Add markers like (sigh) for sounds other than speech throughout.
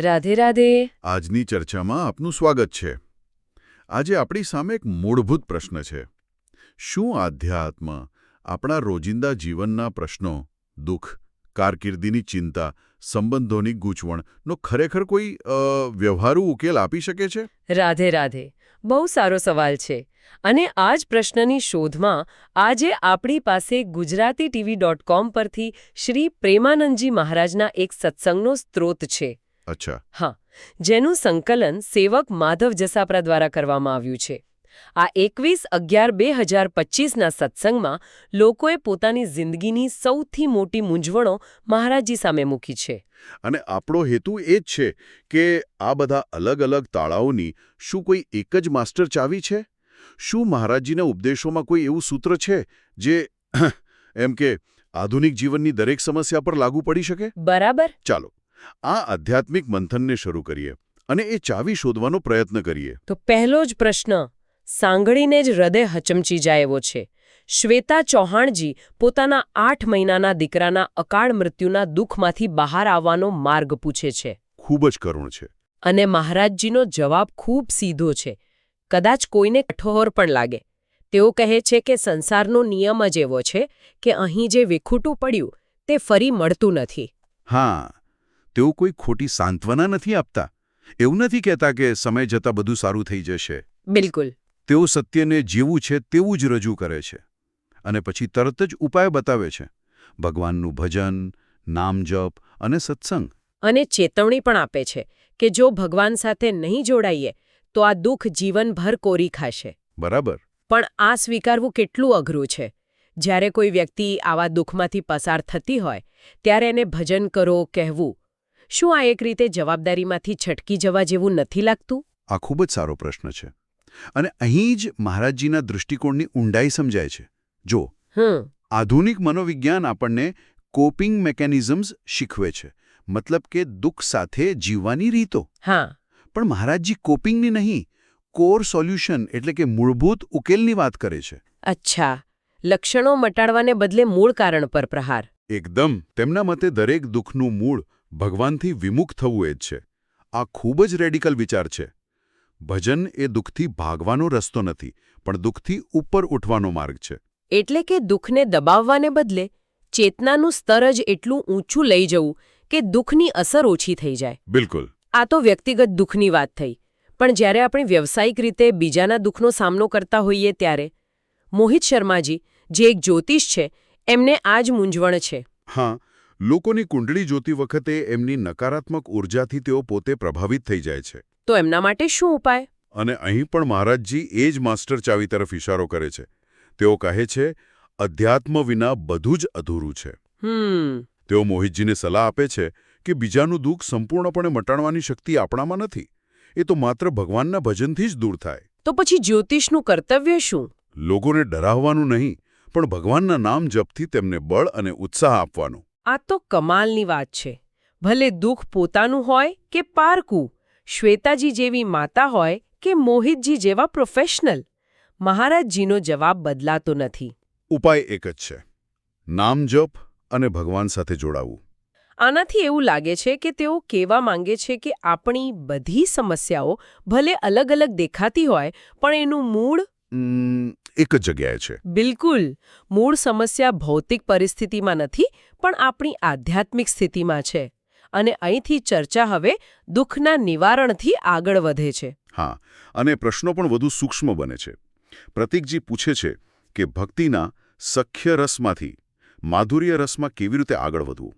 રાધે રાધે. આજની ચર્ચામાં આપનું સ્વાગત છે. આજે આપણી સામે એક મૂળભૂત પ્રશ્ન છે. શું આધ્યાત્મ આપણા રોજિંદા જીવનના પ્રશ્નો દુઃખ કારકિર્દીની ચિંતા સંબંધોની ગૂંચવણનો ખરેખર કોઈ વ્યવહારુ ઉકેલ આપી શકે છે? રાધે રાધે. બહુ સારો સવાલ છે. અને આ જ પ્રશ્નની શોધમાં આજે આપણી પાસે ગુજરાતી ટીવી ડોટ કોમ પરથી શ્રી પ્રેમાનંદજી મહારાજના એક સત્સંગનો સ્ત્રોત છે. અચ્છા. હા જેનું સંકલન સેવક માધવ જસાપરા દ્વારા કરવામાં આવ્યું છે. આ એકવીસ અગિયાર બે હજાર પચીસના સત્સંગમાં લોકોએ પોતાની જિંદગીની સૌથી મોટી મૂંઝવણો મહારાજજી સામે મૂકી છે. અને આપણો હેતુ એ જ છે કે આ બધા અલગ અલગ તાળાઓની શું કોઈ એક જ માસ્ટર ચાવી છે? શું મહારાજજીના ઉપદેશોમાં કોઈ એવું સૂત્ર છે જે (clears throat) એમ કે આધુનિક જીવનની દરેક સમસ્યા પર લાગુ પડી શકે? બરાબર. ચાલો. આ આધ્યાત્મિક મંથનને શરૂ કરીએ અને એ ચાવી શોધવાનો પ્રયત્ન કરીએ. તો પહેલો જ પ્રશ્ન સાંગળીને જ હૃદય હચમચી જાય એવો છે. શ્વેતા ચૌહાણજી પોતાના આઠ મહિનાના દીકરાના અકાળ મૃત્યુના દુઃખમાંથી બહાર આવવાનો માર્ગ પૂછે છે. ખૂબ જ કરુણ છે. અને મહારાજજીનો જવાબ ખૂબ સીધો છે. કદાચ કોઈને કઠોર પણ લાગે. તેઓ કહે છે કે સંસારનો નિયમ જ એવો છે કે અહીં જે વિખૂટું પડ્યું તે ફરી મળતું નથી. હા તેઓ કોઈ ખોટી સાંત્વના નથી આપતા. એવું નથી કહેતા કે સમય જતાં બધું સારું થઈ જશે. બિલકુલ. તેઓ સત્યને જેવું છે તેવું જ રજૂ કરે છે. અને પછી તરત જ ઉપાય બતાવે છે. ભગવાનનું ભજન નામ જપ અને સત્સંગ. અને ચેતવણી પણ આપે છે કે જો ભગવાન સાથે નહીં જોડાઈએ તો આ દુઃખ જીવનભર કોરી ખાશે. બરાબર. પણ આ સ્વીકારવું કેટલું અઘરું છે. જ્યારે કોઈ વ્યક્તિ આવા દુઃખમાંથી પસાર થતી હોય ત્યારે એને ભજન કરો કહેવું શું આ એક રીતે જવાબદારીમાંથી છટકી જવા જેવું નથી લાગતું? આ ખૂબ જ સારો પ્રશ્ન છે. અને અહીં જ મહારાજજીના દૃષ્ટિકોણની ઊંડાઈ સમજાય છે. જો આધુનિક મનોવિજ્ઞાન આપણને કોપિંગ મેકેનિઝમ્સ શીખવે છે મતલબ કે દુઃખ સાથે જીવવાની રીતો. હા. પણ મહારાજજી કોપિંગની નહીં કોર સોલ્યુશન એટલે કે મૂળભૂત ઉકેલની વાત કરે છે. અચ્છા. લક્ષણો મટાડવાને બદલે મૂળ કારણ પર પ્રહાર. એકદમ. તેમના મતે દરેક દુઃખનું મૂળ ભગવાનથી વિમુખ થવું એ જ છે. આ ખૂબ જ રેડિકલ વિચાર છે. ભજન એ દુઃખથી ભાગવાનો રસ્તો નથી પણ દુઃખથી ઉપર ઉઠવાનો માર્ગ છે. એટલે કે દુઃખને દબાવવાને બદલે ચેતનાનું સ્તર જ એટલું ઊંચું લઈ જવું કે દુઃખની અસર ઓછી થઈ જાય. બિલકુલ. આ તો વ્યક્તિગત દુઃખની વાત થઈ. પણ જ્યારે આપણે વ્યવસાયિક રીતે બીજાના દુઃખનો સામનો કરતા હોઈએ ત્યારે મોહિત શર્માજી જે એક જ્યોતિષ છે એમને આ જ મૂંઝવણ છે. હા લોકોની કુંડળી જોતી વખતે એમની નકારાત્મક ઉર્જાથી તેઓ પોતે પ્રભાવિત થઈ જાય છે. તો એમના માટે શું ઉપાય? અને અહીં પણ મહારાજજી એ જ માસ્ટર ચાવી તરફ ઇશારો કરે છે. તેઓ કહે છે અધ્યાત્મ વિના બધું જ અધૂરું છે. તેઓ મોહિતજીને સલાહ આપે છે કે બીજાનું દુઃખ સંપૂર્ણપણે મટાડવાની શક્તિ આપણામાં નથી. એ તો માત્ર ભગવાનના ભજનથી જ દૂર થાય. તો પછી જ્યોતિષનું કર્તવ્ય શું? લોકોને ડરાવવાનું નહીં પણ ભગવાનના નામ જપથી તેમને બળ અને ઉત્સાહ આપવાનો. આ તો કમાલની વાત છે. ભલે દુઃખ પોતાનું હોય કે પારકું શ્વેતાજી જેવી માતા હોય કે મોહિતજી જેવા પ્રોફેશનલ મહારાજજીનો જવાબ બદલાતો નથી. ઉપાય એક જ છે. નામ જપ અને ભગવાન સાથે જોડાવું. આનાથી એવું લાગે છે કે તેઓ કહેવા માંગે છે કે આપણી બધી સમસ્યાઓ ભલે અલગ અલગ દેખાતી હોય પણ એનું મૂળ એક જ જગ્યાએ છે. બિલકુલ. મૂળ સમસ્યા ભૌતિક પરિસ્થિતિમાં નથી પણ આપણી આધ્યાત્મિક સ્થિતિમાં છે. અને અહીંથી ચર્ચા હવે દુઃખના નિવારણથી આગળ વધે છે. હા અને પ્રશ્નો પણ વધુ સૂક્ષ્મ બને છે. પ્રતિકજી પૂછે છે કે ભક્તિના સખ્ય રસમાંથી માધુર્ય રસમાં કેવી રીતે આગળ વધવું?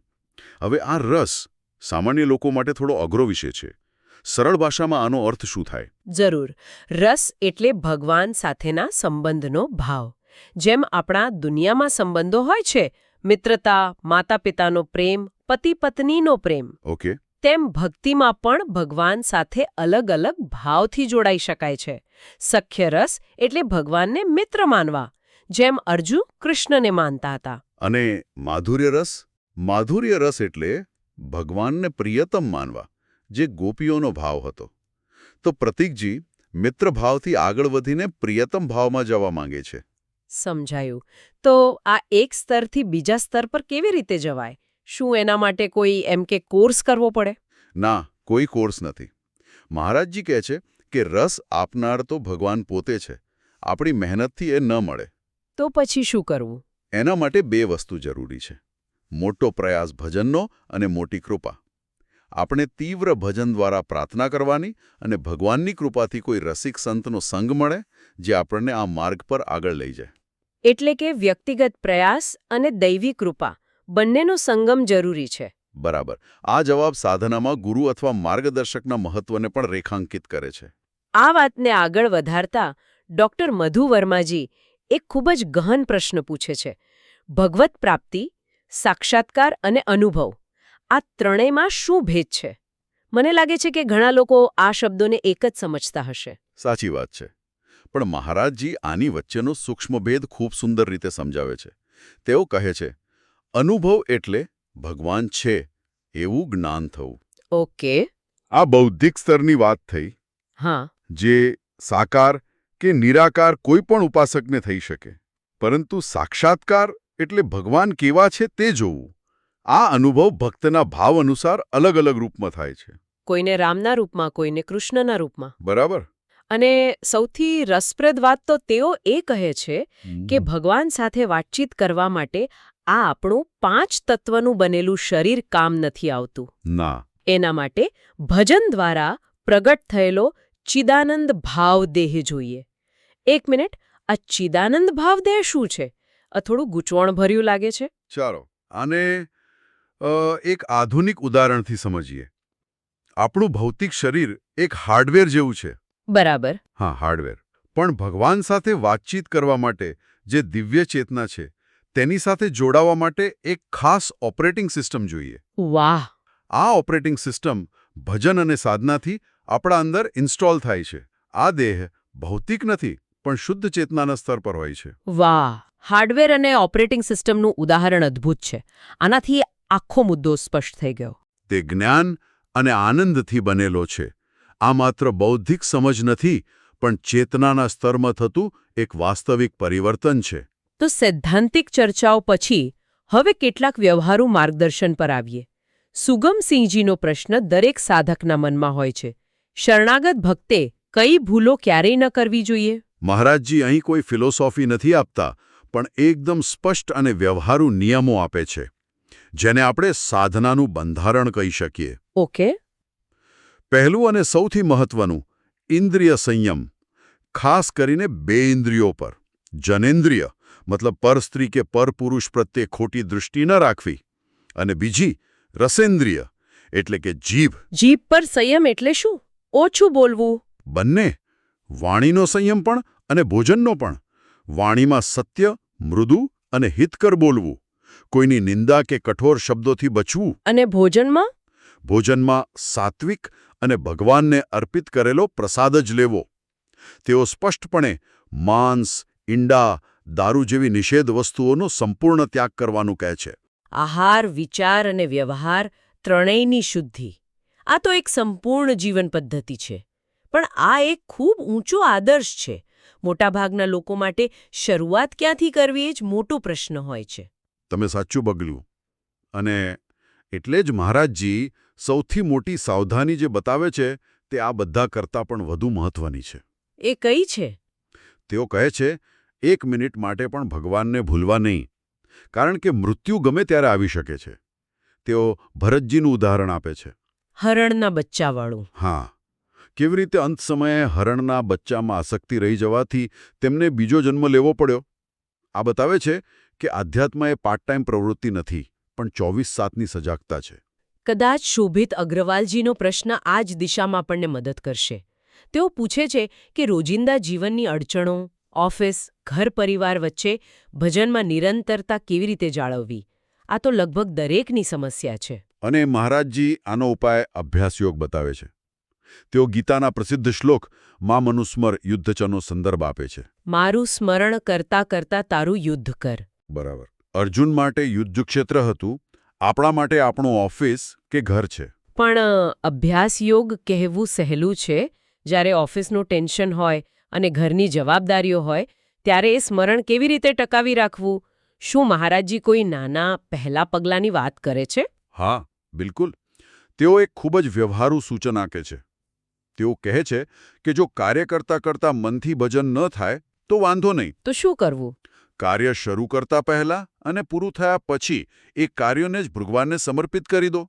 હવે આ રસ સામાન્ય લોકો માટે થોડો અઘરો વિષય છે. સરળ ભાષામાં આનો અર્થ શું થાય? જરૂર. રસ એટલે ભગવાન સાથેના સંબંધનો ભાવ. જેમ આપણા દુનિયામાં સંબંધો હોય છે મિત્રતા માતા પિતાનો પ્રેમ પતિ પત્નીનો પ્રેમ. ઓકે. તેમ ભક્તિમાં પણ ભગવાન સાથે અલગ અલગ ભાવથી જોડાઈ શકાય છે. સખ્ય રસ એટલે ભગવાનને મિત્ર માનવા જેમ અર્જુન કૃષ્ણને માનતા હતા. અને માધુર્ય રસ? માધુર્ય રસ એટલે ભગવાનને પ્રિયતમ માનવા. જે ગોપીઓનો ભાવ હતો. તો પ્રતીકજી મિત્રભાવથી આગળ વધીને પ્રિયતમ ભાવમાં જવા માંગે છે. સમજાયું. તો આ એક સ્તરથી બીજા સ્તર પર કેવી રીતે જવાય? શું એના માટે કોઈ એમ કે કોર્સ કરવો પડે? ના કોઈ કોર્સ નથી. મહારાજજી કહે છે કે રસ આપનાર તો ભગવાન પોતે છે. આપણી મહેનતથી એ ન મળે. તો પછી શું કરવું? એના માટે બે વસ્તુ જરૂરી છે. મોટો પ્રયાસ ભજનનો અને મોટી કૃપા. આપણે તીવ્ર ભજન દ્વારા પ્રાર્થના કરવાની અને ભગવાનની કૃપાથી કોઈ રસિક સંતનો સંગ મળે જે આપણને આ માર્ગ પર આગળ લઈ જાય. એટલે કે વ્યક્તિગત પ્રયાસ અને દૈવી કૃપા બંનેનો સંગમ જરૂરી છે. બરાબર. આ જવાબ સાધનામાં ગુરુ અથવા માર્ગદર્શકના મહત્વને પણ રેખાંકિત કરે છે. આ વાતને આગળ વધારતા ડોક્ટર મધુ વર્માજી એક ખૂબ જ ગહન પ્રશ્ન પૂછે છે. ભગવત પ્રાપ્તિ સાક્ષાત્કાર અને અનુભવ. આ ત્રણેયમાં શું ભેદ છે? મને લાગે છે કે ઘણા લોકો આ શબ્દોને એક જ સમજતા હશે. સાચી વાત છે. પણ મહારાજજી આની વચ્ચેનો સૂક્ષ્મ ભેદ ખૂબ સુંદર રીતે સમજાવે છે. તેઓ કહે છે અનુભવ એટલે ભગવાન છે એવું જ્ઞાન થવું. ઓકે. આ બૌદ્ધિક સ્તરની વાત થઈ. હા. જે સાકાર કે નિરાકાર કોઈ પણ ઉપાસકને થઈ શકે. પરંતુ સાક્ષાત્કાર એટલે ભગવાન કેવા છે તે જોવું. આ અનુભવ ભક્તના ભાવ અનુસાર અલગ અલગ રૂપમાં થાય છે. કોઈને રામના રૂપમાં કોઈને કૃષ્ણના રૂપમાં. બરાબર. અને સૌથી રસપ્રદ વાત તો તેઓ એ કહે છે કે ભગવાન સાથે વાતચીત કરવા માટે આ આપણું પાંચ તત્વનું બનેલું શરીર કામ નથી આવતું. ના. એના માટે ભજન દ્વારા પ્રગટ થયેલો ચિદાનંદ ભાવ દેહ જોઈએ. એક મિનિટ આ ચિદાનંદ ભાવ દેહ શું છે? આ થોડું ગૂંચવણભર્યું લાગે છે. ચાલો આને અ, એક આધુનિક ઉદાહરણથી સમજીએ. આપણું ભૌતિક શરીર એક હાર્ડવેર જેવું છે. બરાબર. હા હાર્ડવેર. પણ ભગવાન સાથે વાતચીત કરવા માટે જે દિવ્ય ચેતના છે તેની સાથે જોડાવા માટે એક ખાસ ઓપરેટિંગ સિસ્ટમ જોઈએ. વાહ! આ ઓપરેટિંગ સિસ્ટમ ભજન અને સાધનાથી આપણા અંદર ઇન્સ્ટોલ થાય છે. આ દેહ ભૌતિક નથી પણ શુદ્ધ ચેતનાના સ્તર પર હોય છે. વાહ! હાર્ડવેર અને ઓપરેટિંગ સિસ્ટમનું ઉદાહરણ અદ્ભુત છે. આનાથી આખો મુદ્દો સ્પષ્ટ થઈ ગયો. તે જ્ઞાન અને આનંદથી બનેલો છે. આ માત્ર બૌદ્ધિક સમજ નથી પણ ચેતનાના સ્તરમાં થતું એક વાસ્તવિક પરિવર્તન છે. તો સૈદ્ધાંતિક ચર્ચાઓ પછી હવે કેટલાક વ્યવહારુ માર્ગદર્શન પર આવીએ. સુગમસિંહજીનો પ્રશ્ન દરેક સાધકના મનમાં હોય છે. શરણાગત ભક્તે કઈ ભૂલો ક્યારેય ન કરવી જોઈએ? મહારાજજી અહીં કોઈ ફિલોસોફી નથી આપતા પણ એકદમ સ્પષ્ટ અને વ્યવહારુ નિયમો આપે છે. જેને આપણે સાધનાનું બંધારણ કહી શકીએ. ઓકે. પહેલું અને સૌથી મહત્વનું ઇન્દ્રિય સંયમ ખાસ કરીને બે ઇન્દ્રિયો પર. જનેન્દ્રિય મતલબ પર સ્ત્રી કે પર પુરુષ પ્રત્યે ખોટી દૃષ્ટિ ન રાખવી. અને બીજી રસેન્દ્રિય એટલે કે જીભ. જીભ પર સંયમ એટલે શું? ઓછું બોલવું. બંને વાણીનો સંયમ પણ અને ભોજનનો પણ. વાણીમાં સત્ય મૃદુ અને હિતકર બોલવું. કોઈની નિંદા કે કઠોર શબ્દોથી બચવું? અને ભોજનમાં? ભોજનમાં સાત્વિક અને ભગવાનને અર્પિત કરેલો પ્રસાદ જ લેવો. તેઓ સ્પષ્ટપણે માંસ ઈંડા દારૂ જેવી નિષેધ વસ્તુઓનો સંપૂર્ણ ત્યાગ કરવાનું કહે છે. આહાર વિચાર અને વ્યવહાર ત્રણેયની શુદ્ધિ. આ તો એક સંપૂર્ણ જીવન પદ્ધતિ છે. પણ આ એક ખૂબ ઊંચો આદર્શ છે. મોટાભાગના લોકો માટે શરૂઆત ક્યાંથી કરવી એ જ મોટો પ્રશ્ન હોય છે. તમે સાચું બગલ્યું અને એટલે જ મહારાજજી સૌથી મોટી સાવધાની જે બતાવે છે તે આ બધા કરતાં પણ વધુ મહત્વની છે. એ કઈ છે? તેઓ કહે છે એક મિનિટ માટે પણ ભગવાનને ભૂલવા નહીં કારણ કે મૃત્યુ ગમે ત્યારે આવી શકે છે. તેઓ ભરતજીનું ઉદાહરણ આપે છે. હરણના બચ્ચાવાળું. હા. કેવી રીતે અંત સમયે હરણના બચ્ચામાં આસક્તિ રહી જવાથી તેમને બીજો જન્મ લેવો પડ્યો? આ બતાવે છે કે આધ્યાત્મ એ પાર્ટ ટાઈમ પ્રવૃત્તિ નથી પણ ચોવીસ સાતની સજાગતા છે. કદાચ શોભિત અગ્રવાલજીનો પ્રશ્ન આ જ દિશામાં આપણને મદદ કરશે. તેઓ પૂછે છે કે રોજિંદા જીવનની અડચણો ઓફિસ ઘર પરિવાર વચ્ચે ભજનમાં નિરંતરતા કેવી રીતે જાળવવી? આ તો લગભગ દરેકની સમસ્યા છે. અને મહારાજજી આનો ઉપાય અભ્યાસયોગ બતાવે છે. તેઓ ગીતાના પ્રસિદ્ધ શ્લોક મા મનુસ્મર યુદ્ધચનો સંદર્ભ આપે છે. મારું સ્મરણ કરતા કરતા તારું યુદ્ધ કર. બરાબર. અર્જુન માટે યુદ્ધ ક્ષેત્ર હતું. આપણા માટે આપણું ઓફિસ કે ઘર છે? પણ અભ્યાસ યોગ કહેવું સહેલું છે. જ્યારે ઓફિસનું ટેન્શન હોય અને ઘરની જવાબદારીઓ હોય ત્યારે એ સ્મરણ કેવી રીતે ટકાવી રાખવું? શું મહારાજજી કોઈ નાના પહેલા પગલાંની વાત કરે છે? હા બિલકુલ. તેઓ એક ખૂબ જ વ્યવહારુ સૂચન આપે છે. તેઓ કહે છે કે જો કાર્ય કરતા કરતા મનથી ભજન ન થાય તો વાંધો નહીં. તો શું કરવું? કાર્ય શરૂ કરતા પહેલા અને પૂરું થયા પછી એ કાર્યોને જ ભગવાનને સમર્પિત કરી દો.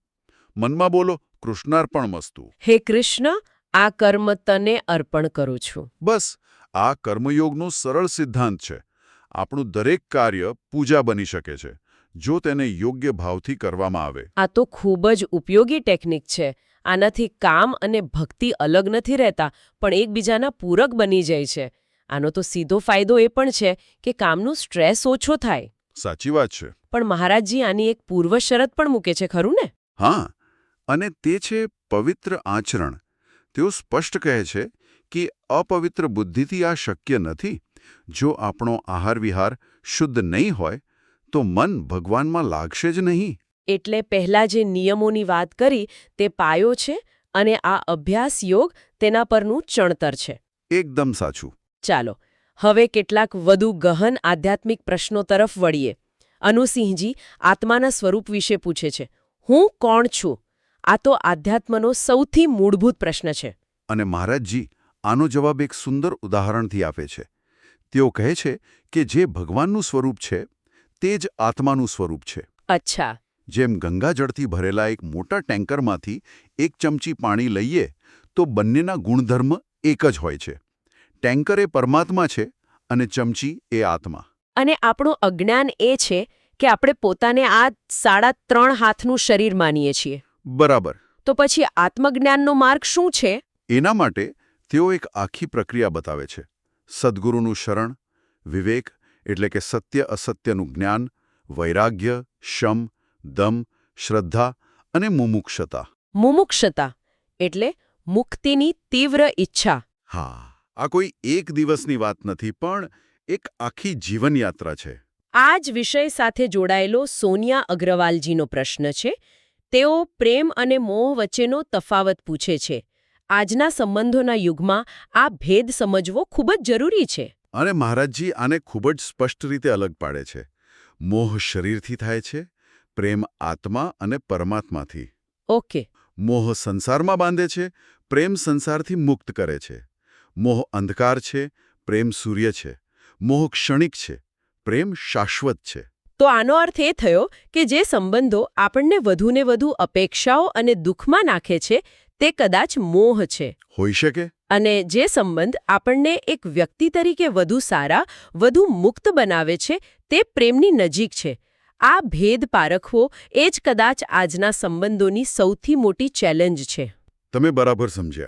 મનમાં બોલો કૃષ્ણાર્પણ મસ્તુ. હે કૃષ્ણ આ કર્મ તને અર્પણ કરું છું. બસ આ કર્મયોગનો સરળ સિદ્ધાંત છે. આપણું દરેક કાર્ય પૂજા બની શકે છે જો તેને યોગ્ય ભાવથી કરવામાં આવે. આ તો ખૂબ જ ઉપયોગી ટેકનિક છે. આનાથી કામ અને ભક્તિ અલગ નથી રહેતા પણ એકબીજાના પૂરક બની જાય છે. આનો તો સીધો ફાયદો એ પણ છે કે કામનું સ્ટ્રેસ ઓછો થાય. સાચી વાત છે. પણ મહારાજજી આની એક પૂર્વ શરત પણ મૂકે છે ખરું ને? હા અને તે છે પવિત્ર આચરણ. તેઓ સ્પષ્ટ કહે છે કે અપવિત્ર બુદ્ધિથી આ શક્ય નથી. જો આપણો આહાર વિહાર શુદ્ધ નહીં હોય તો મન ભગવાનમાં લાગશે જ નહીં. એટલે પહેલા જે નિયમોની વાત કરી તે પાયો છે અને આ અભ્યાસ યોગ તેના પરનું ચણતર છે. એકદમ સાચું. ચાલો હવે કેટલાક વધુ ગહન આધ્યાત્મિક પ્રશ્નો તરફ વળીએ. અનુસિંહજી આત્માના સ્વરૂપ વિશે પૂછે છે હું કોણ છું? આ તો આધ્યાત્મનો સૌથી મૂળભૂત પ્રશ્ન છે. અને મહારાજજી આનો જવાબ એક સુંદર ઉદાહરણથી આપે છે. તેઓ કહે છે કે જે ભગવાનનું સ્વરૂપ છે તે જ આત્માનું સ્વરૂપ છે. અચ્છા. જેમ ગંગાજળથી ભરેલા એક મોટા ટેન્કરમાંથી એક ચમચી પાણી લઈએ તો બંનેના ગુણધર્મ એક જ હોય છે. ટેન્કર એ પરમાત્મા છે અને ચમચી એ આત્મા. અને આપણું અજ્ઞાન એ છે કે આપણે પોતાને આ સાડા ત્રણ હાથનું શરીર માનીએ છીએ. બરાબર. તો પછી આત્મજ્ઞાનનો માર્ગ શું છે? એના માટે તેઓ એક આખી પ્રક્રિયા બતાવે છે. સદ્ગુરુનું શરણ વિવેક એટલે કે સત્ય અસત્યનું જ્ઞાન વૈરાગ્ય શમ દમ શ્રદ્ધા અને મુમુક્ષતા. મુમુક્ષતા એટલે મુક્તિની તીવ્ર ઈચ્છા. હા. આ કોઈ એક દિવસની વાત નથી પણ એક આખી જીવનયાત્રા છે. આ જ વિષય સાથે જોડાયેલો સોનિયા અગ્રવાલજીનો પ્રશ્ન છે. તેઓ પ્રેમ અને મોહ વચ્ચેનો તફાવત પૂછે છે. આજના સંબંધોના યુગમાં આ ભેદ સમજવો ખૂબ જ જરૂરી છે. અને મહારાજજી આને ખૂબ જ સ્પષ્ટ રીતે અલગ પાડે છે. મોહ શરીરથી થાય છે પ્રેમ આત્મા અને પરમાત્માથી. ઓકે. મોહ સંસારમાં બાંધે છે પ્રેમ સંસારથી મુક્ત કરે છે. મોહ અંધકાર છે પ્રેમ સૂર્ય છે મોહ ક્ષણિક છે પ્રેમ શાશ્વત છે. તો આનો અર્થ એ થયો કે જે સંબંધો આપણને વધુને વધુ અપેક્ષાઓ અને દુઃખમાં નાખે છે તે કદાચ મોહ છે. હોઈ શકે? અને જે સંબંધ આપણને એક વ્યક્તિ તરીકે વધુ સારા વધુ મુક્ત બનાવે છે તે પ્રેમની નજીક છે. આ ભેદ પારખવો એ જ કદાચ આજના સંબંધોની સૌથી મોટી ચેલેન્જ છે. તમે બરાબર સમજ્યા.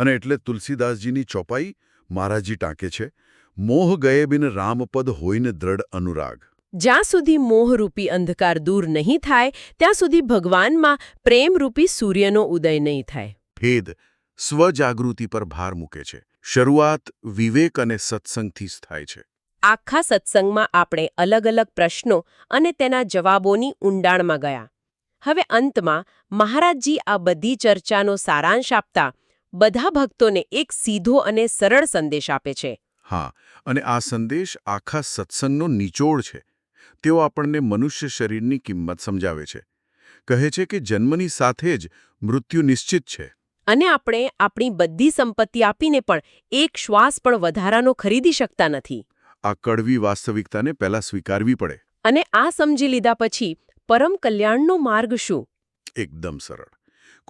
અને એટલે તુલસીદાસજીની ચોપાઈ મહારાજી ટાંકે છે. મોહ ગયે બિન રામપદ હોઈને દ્રઢ અનુરાગ. જ્યાં સુધી મોહરૂપી અંધકાર દૂર નહીં થાય ત્યાં સુધી ભગવાનમાં પ્રેમરૂપી સૂર્યનો ઉદય નહીં થાય. ભેદ સ્વજાગૃતિ પર ભાર મૂકે છે. શરૂઆત વિવેક અને સત્સંગથી જ થાય છે. આખા સત્સંગમાં આપણે અલગ અલગ પ્રશ્નો અને તેના જવાબોની ઊંડાણમાં ગયા. હવે અંતમાં મહારાજજી આ બધી ચર્ચાનો સારાંશ આપતા બધા ભક્તોને એક સીધો અને સરળ સંદેશ આપે છે. હા અને આ સંદેશ આખા સત્સંગનો નિચોડ છે. તેઓ આપણને મનુષ્ય શરીરની કિંમત સમજાવે છે. કહે છે કે જન્મની સાથે જ મૃત્યુ નિશ્ચિત છે. અને આપણે આપણી બધી સંપત્તિ આપીને પણ એક શ્વાસ પણ વધારાનો ખરીદી શકતા નથી. આ કડવી વાસ્તવિકતાને પહેલા સ્વીકારવી પડે. અને આ સમજી લીધા પછી પરમ કલ્યાણનો માર્ગ શું? એકદમ સરળ.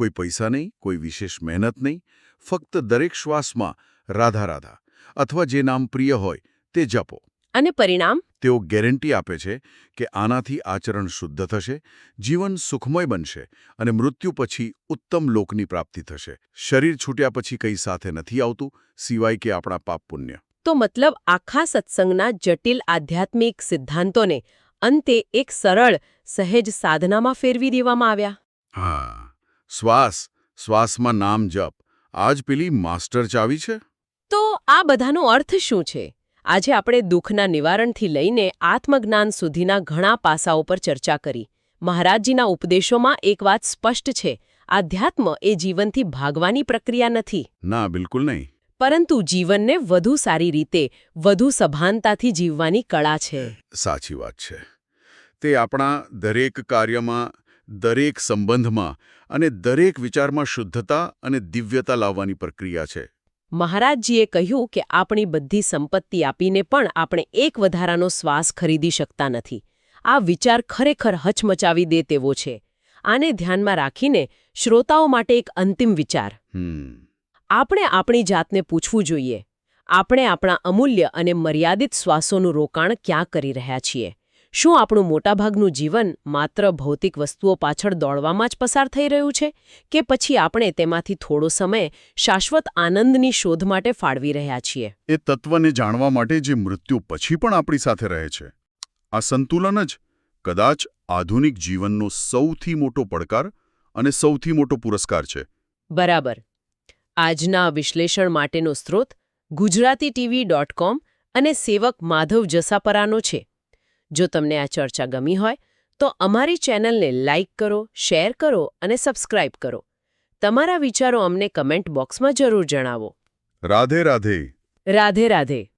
કોઈ પૈસા નહીં કોઈ વિશેષ મહેનત નહીં ફક્ત દરેક શ્વાસમાં રાધા રાધા અથવા જે નામ પ્રિય હોય તે જપો. અને પરિણામ? તેઓ ગેરંટી આપે છે કે આનાથી આચરણ શુદ્ધ થશે જીવન સુખમય બનશે અને મૃત્યુ પછી ઉત્તમ લોકની પ્રાપ્તિ થશે. શરીર છૂટ્યા પછી કંઈ સાથે નથી આવતું સિવાય કે આપણા પાપ પુણ્ય. તો મતલબ આખા સત્સંગના જટિલ આધ્યાત્મિક સિદ્ધાંતોને અંતે એક સરળ સહેજ સાધનામાં ફેરવી દેવામાં આવ્યા? શ્વાસ શ્વાસમાં નામ જપ. આજ પેલી માસ્ટર ચાવી છે? તો આ બધાનો અર્થ શું છે? આજે આપણે દુઃખના નિવારણથી લઈને આત્મજ્ઞાન સુધીના ઘણા પાસાઓ પર ચર્ચા કરી. મહારાજજીના ઉપદેશોમાં એક વાત સ્પષ્ટ છે. આધ્યાત્મ એ જીવનથી ભાગવાની પ્રક્રિયા નથી. ના બિલકુલ નહીં. પરંતુ જીવનને વધુ સારી રીતે વધુ સભાનતાથી જીવવાની કળા છે. સાચી વાત છે. તે આપણા દરેક કાર્યમાં દરેક સંબંધમાં અને દરેક વિચારમાં શુદ્ધતા અને દિવ્યતા લાવવાની પ્રક્રિયા છે. મહારાજજીએ કહ્યું કે આપણી બધી સંપત્તિ આપીને પણ આપણે એક વધારાનો શ્વાસ ખરીદી શકતા નથી. આ વિચાર ખરેખર હચમચાવી દે તેવો છે. આને ધ્યાનમાં રાખીને શ્રોતાઓ માટે એક અંતિમ વિચાર. હમ. આપણે આપણી જાતને પૂછવું જોઈએ. આપણે આપણા અમૂલ્ય અને મર્યાદિત શ્વાસોનું રોકાણ ક્યાં કરી રહ્યા છીએ? શું આપણું મોટાભાગનું જીવન માત્ર ભૌતિક વસ્તુઓ પાછળ દોડવામાં જ પસાર થઈ રહ્યું છે કે પછી આપણે તેમાંથી થોડો સમય શાશ્વત આનંદની શોધ માટે ફાળવી રહ્યા છીએ? એ તત્વને જાણવા માટે જે મૃત્યુ પછી પણ આપણી સાથે રહે છે. આ સંતુલન જ કદાચ આધુનિક જીવનનો સૌથી મોટો પડકાર અને સૌથી મોટો પુરસ્કાર છે. બરાબર. આજના વિશ્લેષણ માટેનો સ્ત્રોત ગુજરાતી ટીવી ડોટ કોમ અને સેવક માધવ જસાપરાનો છે. જો તમને આ ચર્ચા ગમી હોય તો અમારી ચેનલને લાઇક કરો શેર કરો અને સબસ્ક્રાઇબ કરો. તમારા વિચારો અમને કમેન્ટ બોક્સમાં જરૂર જણાવો. રાધે રાધે. રાધે રાધે.